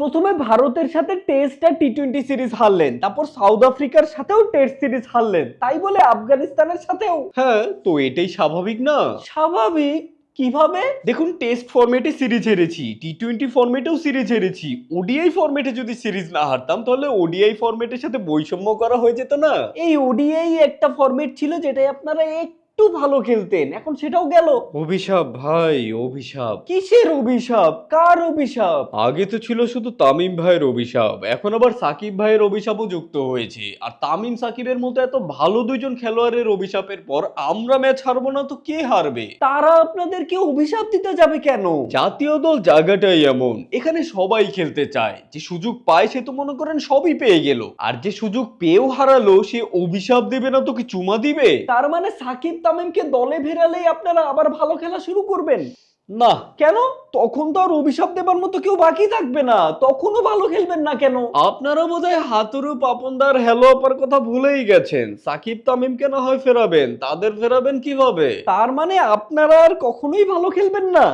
প্রথমে ভারতের সাথে টেস্ট আর টি টোয়েন্টি সিরিজ হারলেন তারপর সাউথ আফ্রিকার সাথেও টেস্ট সিরিজ হারলেন তাই বলে আফগানিস্তানের সাথেও। হ্যাঁ তো এটাই স্বাভাবিক না? স্বাভাবিক। কীভাবে? দেখুন টেস্ট ফরম্যাটে সিরিজ হেরেছি টি টোয়েন্টি ফরম্যাটেও সিরিজ হেরেছি। ওডিআই ফরম্যাটে যদি সিরিজ না হারতাম তাহলে ওডিআই ফরম্যাটের সাথে বৈষম্য করা হয়ে যেত না। এই ওডিআই একটা ফরম্যাট ছিল যেটাই আপনারা একটু ভালো খেলতেন এখন সেটাও গেল। অভিশাপ ভাই অভিশাপ। কিসের অভিশাপ? কার অভিশাপ? আগে তো ছিল শুধু তামিম ভাইয়ের অভিশাপ এখন আবার সাকিব ভাইয়ের অভিশাপও যুক্ত হয়েছে। আর তামিম সাকিবের মতো এত ভালো দুইজন খেলোয়াড়ের অভিশাপের পর আমরা ম্যাচ হারবো না তো কে হারবে? তারা আপনাদেরকে অভিশাপ দিতে যাবে কেন? জাতীয় দল জায়গাটাই এমন এখানে সবাই খেলতে চায়। যে সুযোগ পায় সে তো মনে করেন সবই পেয়ে গেল। আর যে সুযোগ পেয়েও হারালো সে অভিশাপ দেবে না তো কি চুমা দিবে? তার মানে সাকিব তামিমকে দলে ফেরালেই আপনারা আবার ভালো খেলা শুরু করবেন? না। কেন? তখন তো আর অভিশাপ দেবার মতো কেউ বাকি থাকবে না। তখনও ভালো খেলবেন না কেন? আপনারা বোধহয় হাতুরু পাপনদার হ্যালো আপার কথা ভুলেই গেছেন। সাকিব তামিমকে না হয় ফেরাবেন। তাদের ফেরাবেন কীভাবে? তার মানে আপনারা আর কখনোই ভালো খেলবেন না?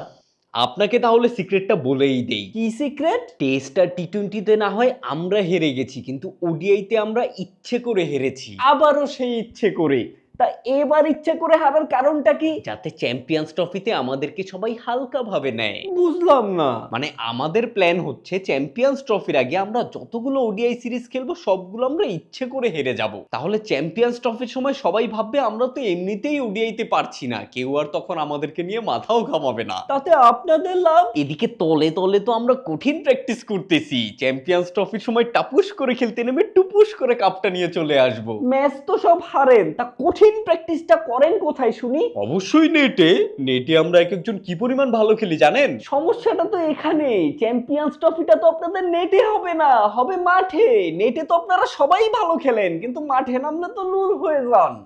আপনাকে তাহলে সিক্রেটটা বলেই দেই। কি সিক্রেট? টেস্ট আর টি টোয়েন্টিতে না হয় আমরা হেরে গেছি কিন্তু ওডিআইতে আমরা ইচ্ছে করে হেরেছি। আবারও সেই ইচ্ছে করে। তা এবার ইচ্ছে করে হারার কারণটা কি? যাতে চ্যাম্পিয়ন্স ট্রফিতে আমাদেরকে সবাই হালকা ভাবে নেয়। বুঝলাম না। মানে আমাদের প্ল্যান হচ্ছে চ্যাম্পিয়ন্স ট্রফির আগে আমরা যতগুলো ওডিআই সিরিজ খেলব সবগুলো আমরা ইচ্ছে করে হেরে যাব। তাহলে চ্যাম্পিয়ন্স ট্রফির সময় সবাই ভাববে আমরা তো এমনিতেই ওডিআইতে পারছি না। কেউ আর তখন আমাদেরকে নিয়ে মাথাও ঘামাবে না। তাতে আপনাদের লাভ? এদিকে তলে তলে তো আমরা কঠিন প্র্যাকটিস করতেছি। চ্যাম্পিয়ন্স ট্রফির সময় টাপুস করে খেলতে নেমে টুপুস করে কাপটা নিয়ে চলে আসব। ম্যাচ তো সব হারেন। তা কঠিন প্র্যাকটিসটা করেন কোথায় শুনি? অবশ্যই নেটে নেটে আমরা এক একজন কি পরিমাণ ভালো খেলি জানেন? সমস্যাটা তো এখানে। চ্যাম্পিয়ন্স ট্রফিটা তো আপনাদের নেটে হবে না হবে মাঠে। নেটে তো আপনারা সবাই ভালো খেলেন কিন্তু মাঠে নামলে তো নুন হয়ে যান।